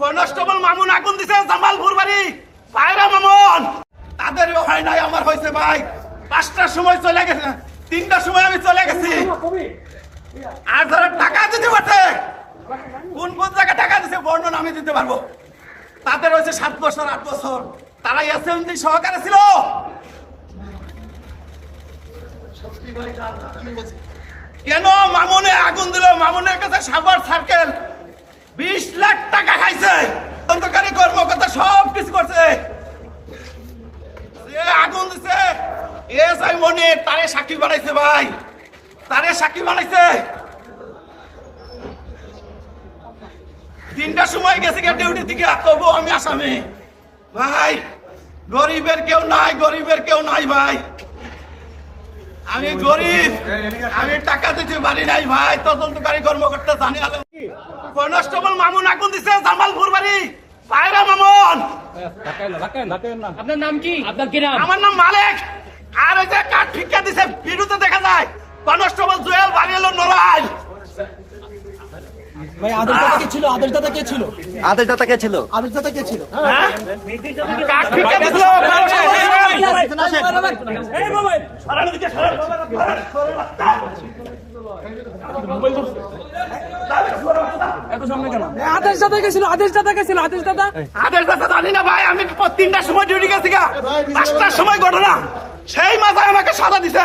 Constable Mamun আগুন দিছে জামালপুর বাড়ি। পায়রা মামুন তাদের হয় নাই, আমার হয়েছে ভাই। পাঁচটার সময় চলে গেছে, তিনটার সময় আমি চলে গেছি। আর ধরে টাকা দিতে পারছে, কোন কোন জায়গায় টাকা দিছে বর্ণনা আমি দিতে পারব। তাদের হয়েছে সাত বছর, আট বছর। তারা এসএমডি সহকারে ছিল। কেন মামুনে আগুন দিল? মামুনের কাছে সাভার সার্কেল বিশ লাখ টাকা খাইছে তদন্তকারী কর্মকর্তা সব কিছু করছে। আগুন দিছে। এস আই মনে তারে সাক্ষী বানাইছে ভাই। তারে সাক্ষী বানাইছে। তিনটার সময় গেছে গিয়ে ডিউটি থেকে, তবু আমি আসামি। ভাই, গরিবের কেউ নাই, গরিবের কেউ নাই ভাই। আমি গরিব, আমি টাকা দিতে পারি নাই ভাই, তদন্তকারী কর্মকর্তা জানি আলো কনস্টেবল মামুন আগুন দিছে, জামালপুর বাড়ি। পায়রা আপনার নাম কি আপনার কি নাম আমার নাম মালিক আর ওই যে কাঠ ঠিকা দিছে ভিডিওতে দেখা যায় কনস্টেবল জুয়েল বাড়ি এলো নড়াইল ভাই আদেশ দাতা কে ছিল আদেশ দাতা কে ছিল আদেশ দাতা কে ছিল আদেশ দাতা কে ছিল হ্যাঁ? কাঠ ঠিকা দিছিল। আদেশ দাদা গেছিল আদেশ দাদা গেছিল আদেশ দাদা আদের কথা জানি না ভাই আমি তিনটার সময় ডিউটি গেছি গা। পাঁচটার সময় ঘটনা। সেই মাথায় আমাকে সাদা দিছে।